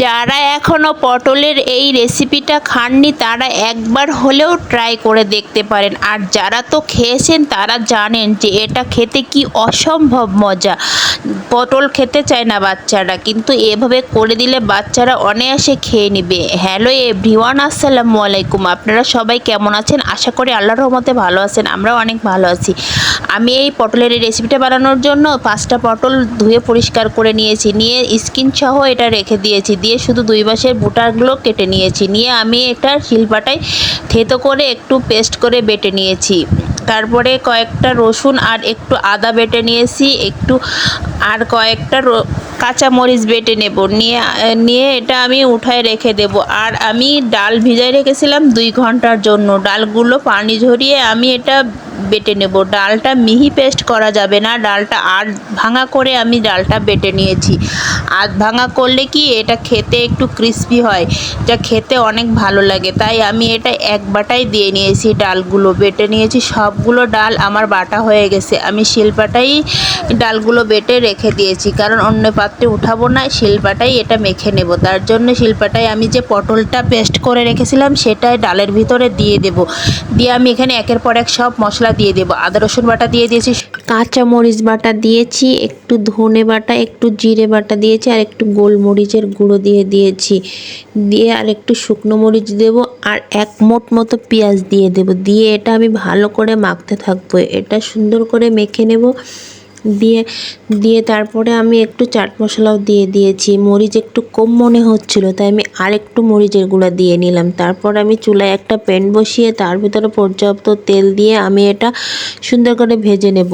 যারা এখনও পটলের এই রেসিপিটা খাননি, তারা একবার হলেও ট্রাই করে দেখতে পারেন। আর যারা তো খেয়েছেন, তারা জানেন যে এটা খেতে কি অসম্ভব মজা। পটল খেতে চায় না বাচ্চারা, কিন্তু এভাবে করে দিলে বাচ্চারা অনায়াসে খেয়ে নেবে। হ্যালো এভরিওয়ান আসসালামু আলাইকুম। আপনারা সবাই কেমন আছেন? আশা করি আল্লাহর রহমতে ভালো আছেন, আমরাও অনেক ভালো আছি। আমি এই পটলের রেসিপিটা বানানোর জন্য পাঁচটা পটল ধুয়ে পরিষ্কার করে নিয়েছি। নিয়ে স্কিন সহ এটা রেখে দিয়েছি। দিয়ে শুধু দুই পাশের বুটারগুলো কেটে নিয়েছি। নিয়ে আমি এটা শিলপাটায় থেতো করে একটু পেস্ট করে বেটে নিয়েছি। তারপরে কয়েকটা রসুন আর একটু আদা বেটে নিয়েছি। একটু আর কয়েকটা র- কাঁচামরিচ বেটে নেব। নিয়ে নিয়ে এটা আমি উঠায় রেখে দেব। আর আমি ডাল ভিজায় রেখেছিলাম দুই ঘণ্টার জন্য। ডালগুলো পানি ঝরিয়ে আমি এটা বেটে নেব। ডালটা মিহি পেস্ট করা যাবে না। ডালটা আধ ভাঙা করে আমি ডালটা বেটে নিয়েছি। আধ ভাঙা করলে কি এটা খেতে একটু ক্রিস্পি হয়। যা খেতে অনেক ভালো লাগে। তাই আমি এটা এক বাটাই দিয়ে নিয়েছি ডালগুলো। বেটে নিয়েছি সবগুলো ডাল আমার বাটা হয়ে গেছে। আমি শিলপাটাই ডালগুলো বেটে রেখে দিয়েছি। কারণ অন্য পাত্রে উঠাবো না, শিলপাটাই এটা মেখে নেব। তার জন্য শিলপাটায় আমি যে পটলটা পেস্ট করে রেখেছিলাম, সেটাই ডালের ভিতরে দিয়ে দেব। দিয়ে আমি এখানে একের পর এক সব মশলা দিয়ে দেবো। আদা, রসুন বাটা দিয়ে দিয়েছি। কাঁচা মরিচ বাটা দিয়েছি, একটু ধনে বাটা, একটু জিরে বাটা দিয়েছি, আর একটু গোলমরিচের গুঁড়ো দিয়ে দিয়েছি। দিয়ে আর একটু শুকনো মরিচ দেব, আর এক মোট মতো পেঁয়াজ দিয়ে দেব। দিয়ে এটা আমি ভালো করে মাখতে থাকব। এটা সুন্দর করে মেখে নেব। দিয়ে দিয়ে তারপরে আমি একটু চাট মশলাও দিয়ে দিয়েছি। মরিচ একটু কম মনে হচ্ছিল, তাই আমি আর একটু মরিচের গুঁড়া দিয়ে নিলাম। তারপর আমি চুলায় একটা প্যান বসিয়ে তার ভিতরে পর্যাপ্ত তেল দিয়ে আমি এটা সুন্দর করে ভেজে নেব।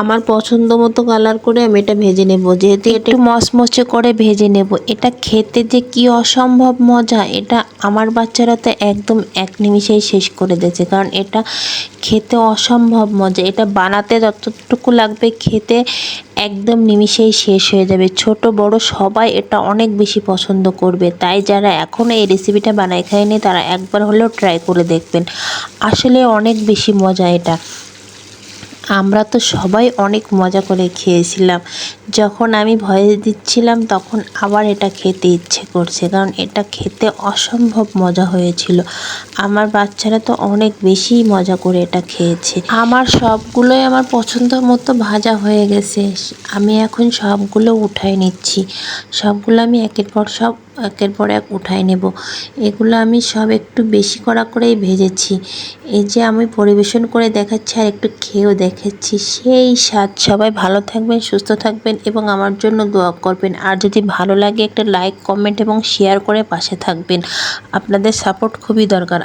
আমার পছন্দ মতো কালার করে আমি এটা ভেজে নেব। যেহেতু একটু মচমচে করে ভেজে নেব, এটা খেতে যে কি অসম্ভব মজা, এটা আমার বাচ্চারা তো একদম এক নিমিষেই শেষ করে দিয়েছে। কারণ এটা খেতে অসম্ভব মজা, এটা বানাতে যতটুকু লাগবে খেতে একদম নিমিশেই শেষ হয়ে যাবে। ছোট, বড় সবাই এটা অনেক বেশি পছন্দ করবে। তাই যারা এখনও এই রেসিপিটা বানায় খায়নি, তারা একবার হলেও ট্রাই করে দেখবেন। আসলে অনেক বেশি মজা এটা। আমরা তো সবাই অনেক মজা করে খেয়েছিলাম। যখন আমি ভয়েস দিচ্ছিলাম, তখন আবার এটা খেতে ইচ্ছে করছে, কারণ এটা খেতে অসম্ভব মজা হয়েছিল। আমার বাচ্চারা তো অনেক বেশি মজা করে এটা খেয়েছে। আমার সবগুলোই আমার পছন্দ মতো ভাজা হয়ে গেছে। আমি এখন সবগুলো উঠাই নিচ্ছি। সবগুলো আমি একের পর সব একের পর এক উঠাই নেব। এগুলো আমি সব একটু বেশি করা করেই ভেজেছি। এই যে আমি পরিবেশন করে দেখাচ্ছি আর একটু খেয়েও দেখাচ্ছি সেই স্বাদ। সবাই ভালো থাকবেন, সুস্থ থাকবেন এবং আমার জন্য দোয়া করবেন। আর যদি ভালো লাগে একটা লাইক কমেন্ট এবং শেয়ার করে পাশে থাকবেন। আপনাদের সাপোর্ট খুবই দরকার।